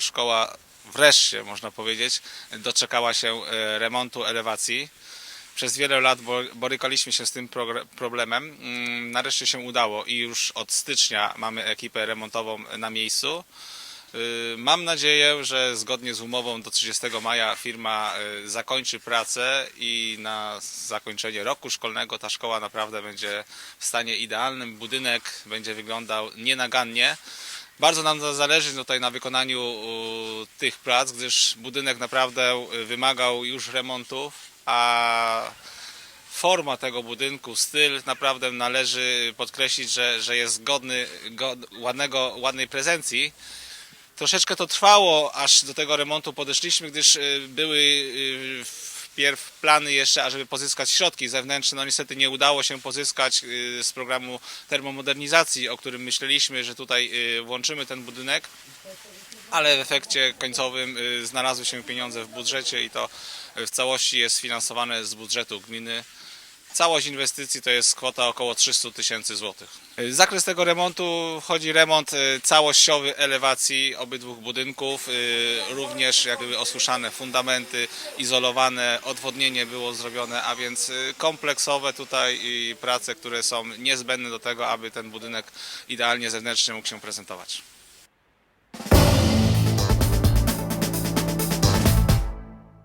szkoła wreszcie, można powiedzieć, doczekała się e, remontu elewacji. Przez wiele lat bo- borykaliśmy się z tym problemem. Mm, Nareszcie się udało i już od stycznia mamy ekipę remontową na miejscu. Y, Mam nadzieję, że zgodnie z umową do 30 maja firma y, zakończy pracę i na zakończenie roku szkolnego ta szkoła naprawdę będzie w stanie idealnym. Budynek będzie wyglądał nienagannie. Bardzo nam za- zależy tutaj na wykonaniu tych prac, gdyż budynek naprawdę wymagał już remontów, a forma tego budynku, styl naprawdę należy podkreślić, że, że jest godny, god, ładnego, ładnej prezencji. Troszeczkę to trwało, aż do tego remontu podeszliśmy, gdyż y, były y, wpierw plany jeszcze, ażeby pozyskać środki zewnętrzne. No niestety nie udało się pozyskać y, z programu termomodernizacji, o którym myśleliśmy, że tutaj y, włączymy ten budynek ale w efekcie końcowym y, znalazły się pieniądze w budżecie i to w całości jest finansowane z budżetu gminy. Całość inwestycji to jest kwota około 300 tysięcy złotych. Y, Zakres tego remontu wchodzi remont y, całościowy elewacji obydwu budynków, y, również jakby osuszane fundamenty, izolowane, odwodnienie było zrobione, a więc y, kompleksowe tutaj prace, które są niezbędne do tego, aby ten budynek idealnie zewnętrznie mógł się prezentować.